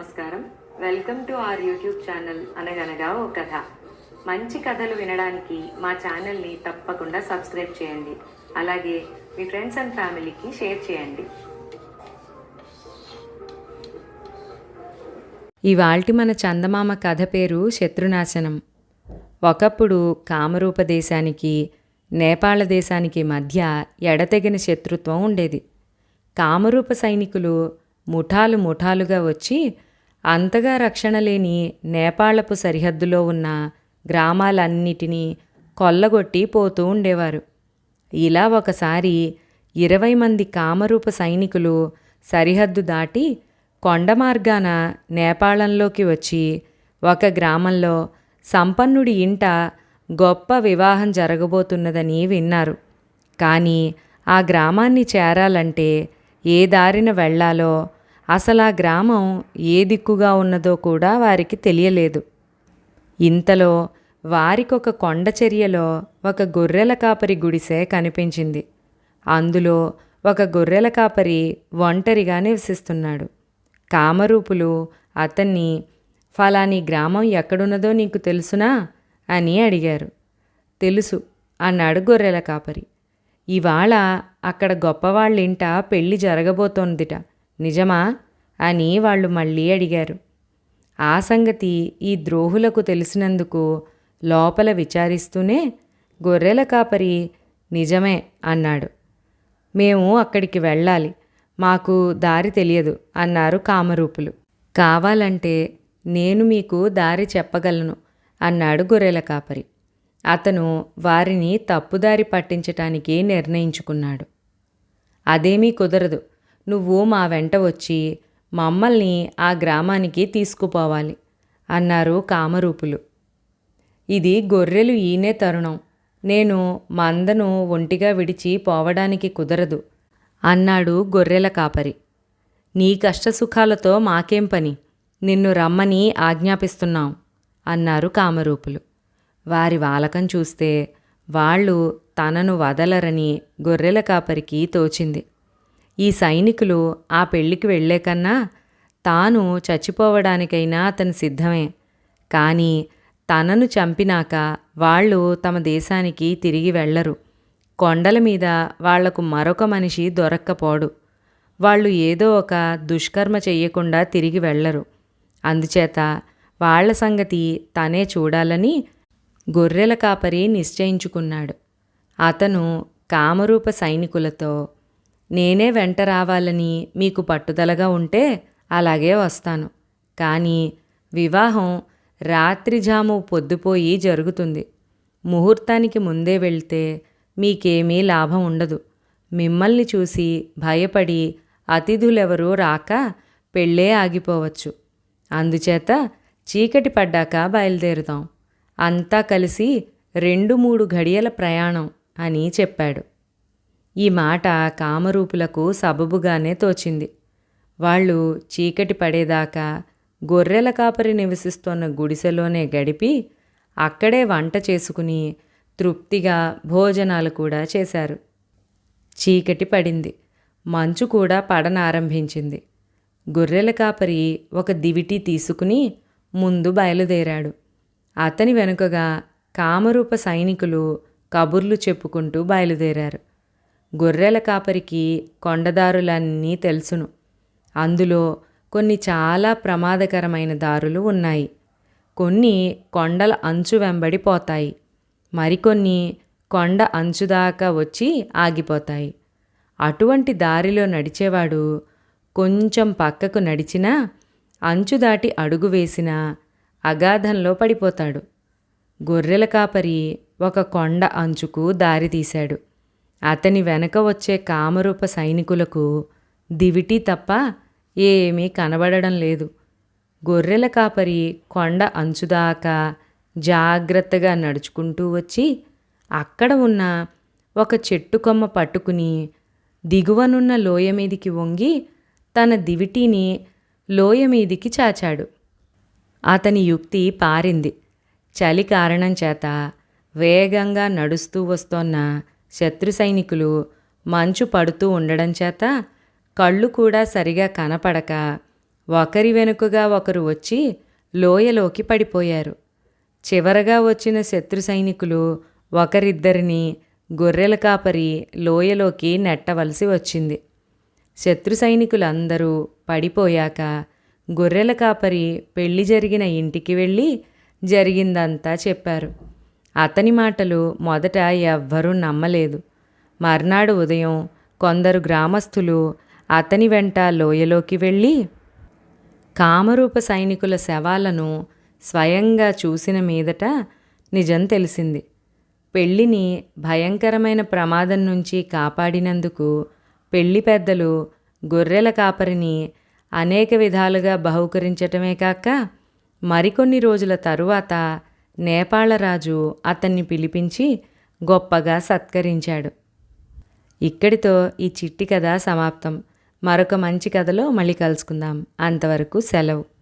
నమస్కారం. Welcome to our YouTube channel అనగనగా ఓ కథ. మంచి కథలు వినడానికి మా ఛానల్ని తప్పకుండా సబ్స్క్రైబ్ చేయండి. అలాగే మీ ఫ్రెండ్స్ అండ్ ఫ్యామిలీకి షేర్ చేయండి. ఇవాల్టి మన చందమామ కథ పేరు శత్రునాశనం. ఒకప్పుడు కామరూప దేశానికి నేపాళ దేశానికి మధ్య ఎడతెగిన శత్రుత్వం ఉండేది. కామరూప సైనికులు ముఠాలు ముఠాలుగా వచ్చి అంతగా రక్షణ లేని నేపాళపు సరిహద్దులో ఉన్న గ్రామాలన్నిటినీ కొల్లగొట్టి పోతూ ఉండేవారు. ఇలా ఒకసారి ఇరవై మంది కామరూప సైనికులు సరిహద్దు దాటి కొండ మార్గాన నేపాళంలోకి వచ్చి ఒక గ్రామంలో సంపన్నుడి ఇంట గొప్ప వివాహం జరగబోతున్నదని విన్నారు. కానీ ఆ గ్రామాన్ని చేరాలంటే ఏ దారిన వెళ్ళాలో అసలు ఆ గ్రామం ఏ దిక్కుగా ఉన్నదో కూడా వారికి తెలియలేదు. ఇంతలో వారికొక కొండ చర్యలో ఒక గొర్రెల కాపరి గుడిసె కనిపించింది. అందులో ఒక గొర్రెల కాపరి ఒంటరిగా నివసిస్తున్నాడు. కామరూపులు అతన్ని ఫలాని గ్రామం ఎక్కడున్నదో నీకు తెలుసునా? అని అడిగారు. తెలుసు అన్నాడు గొర్రెల కాపరి. ఇవాళ అక్కడ గొప్పవాళ్ళింట పెళ్ళి జరగబోతోందిట. నిజమా? అని వాళ్ళు మళ్ళీ అడిగారు. ఆ సంగతి ఈ ద్రోహులకు తెలిసినందుకు లోపల విచారిస్తూనే గొర్రెల కాపరి నిజమే అన్నాడు. మేము అక్కడికి వెళ్ళాలి. మాకు దారి తెలియదు అన్నారు కామరూపులు. కావాలంటే నేను మీకు దారి చెప్పగలను అన్నాడు గొర్రెల కాపరి. అతను వారిని తప్పుదారి పట్టించటానికి నిర్ణయించుకున్నాడు. అదేమీ కుదరదు. నువ్వు మా వెంట వచ్చి మమ్మల్ని ఆ గ్రామానికి తీసుకుపోవాలి అన్నారు కామరూపులు. ఇది గొర్రెలు ఈనే తరుణం. నేను మందను ఒంటిగా విడిచి పోవడానికి కుదరదు అన్నాడు గొర్రెల కాపరి. నీ కష్టసుఖాలతో మాకేం పని? నిన్ను రమ్మని ఆజ్ఞాపిస్తున్నాం అన్నారు కామరూపులు. వారి వాలకం చూస్తే వాళ్ళు తనను వదలరని గొర్రెల కాపరికి తోచింది. ఈ సైనికులు ఆ పెళ్ళికి వెళ్ళేకన్నా తాను చచ్చిపోవడానికైనా అతను సిద్ధమే. కానీ తనను చంపినాక వాళ్ళు తమ దేశానికి తిరిగి వెళ్ళరు. కొండల మీద వాళ్ళకు మరొక మనిషి దొరక్కపోడు. వాళ్ళు ఏదో ఒక దుష్కర్మ చెయ్యకుండా తిరిగి వెళ్ళరు. అందుచేత వాళ్ళ సంగతి తనే చూడాలని గొర్రెల కాపరి నిశ్చయించుకున్నాడు. అతను కామరూప సైనికులతో నేనే వెంట రావాలని మీకు పట్టుదలగా ఉంటే అలాగే వస్తాను. కానీ వివాహం రాత్రిజాము పొద్దుపోయి జరుగుతుంది. ముహూర్తానికి ముందే వెళ్తే మీకేమీ లాభం ఉండదు. మిమ్మల్ని చూసి భయపడి అతిథులెవరూ రాక పెళ్ళే ఆగిపోవచ్చు. అందుచేత చీకటి పడ్డాక బయలుదేరుదాం. అంతా కలిసి రెండు మూడు ఘడియల ప్రయాణం అని చెప్పాడు. ఈ మాట కామరూపులకు సబబుగానే తోచింది. వాళ్ళు చీకటి పడేదాకా గొర్రెల కాపరి నివసిస్తున్న గుడిసెలోనే గడిపి అక్కడే వంట చేసుకుని తృప్తిగా భోజనాలు కూడా చేశారు. చీకటి పడింది. మంచు కూడా పడనారంభించింది. గొర్రెల కాపరి ఒక దివిటి తీసుకుని ముందు బయలుదేరాడు. అతని వెనుకగా కామరూప సైనికులు కబుర్లు చెప్పుకుంటూ బయలుదేరారు. గొర్రెల కాపరికి కొండదారులన్నీ తెలుసును. అందులో కొన్ని చాలా ప్రమాదకరమైన దారులు ఉన్నాయి. కొన్ని కొండల అంచు వెంబడి పోతాయి. మరికొన్ని కొండ అంచు దాకా వచ్చి ఆగిపోతాయి. అటువంటి దారిలో నడిచేవాడు కొంచెం పక్కకు నడిచినా అంచు దాటి అడుగు వేసినా అగాధంలో పడిపోతాడు. గొర్రెల కాపరి ఒక కొండ అంచుకు దారి తీశాడు. అతని వెనక వచ్చే కామరూప సైనికులకు దివిటి తప్ప ఏమీ కనబడడం లేదు. గొర్రెల కాపరి కొండ అంచుదాకా జాగ్రత్తగా నడుచుకుంటూ వచ్చి అక్కడ ఉన్న ఒక చెట్టు కొమ్మ పట్టుకుని దిగువనున్న లోయ మీదికి వంగి తన దివిటీని లోయ మీదికి చాచాడు. అతని యుక్తి పారింది. చలి కారణం చేత వేగంగా నడుస్తూ వస్తోన్న శత్రు సైనికులు మంచు పడుతూ ఉండడం చేత కళ్ళు కూడా సరిగా కనపడక ఒకరి వెనుకగా ఒకరు వచ్చి లోయలోకి పడిపోయారు. చివరగా వచ్చిన శత్రు సైనికులు ఒకరిద్దరిని గొర్రెల కాపరి లోయలోకి నెట్టవలసి వచ్చింది. శత్రు సైనికులందరూ పడిపోయాక గొర్రెల కాపరి పెళ్ళి జరిగిన ఇంటికి వెళ్ళి జరిగిందంతా చెప్పారు. అతని మాటలు మొదట ఎవ్వరూ నమ్మలేదు. మర్నాడు ఉదయం కొందరు గ్రామస్తులు అతని వెంట లోయలోకి వెళ్ళి కామరూప సైనికుల శవాలను స్వయంగా చూసిన మీదట నిజం తెలిసింది. పెళ్ళిని భయంకరమైన ప్రమాదం నుంచి కాపాడినందుకు పెళ్ళి పెద్దలు గొర్రెల కాపరిని అనేక విధాలుగా బహుకరించటమే కాక మరికొన్ని రోజుల తరువాత నేపాళరాజు అతన్ని పిలిపించి గొప్పగా సత్కరించాడు. ఇక్కడితో ఈ చిట్టి కథ సమాప్తం. మరొక మంచి కథలో మళ్ళీ కలుసుకుందాం. అంతవరకు సెలవు.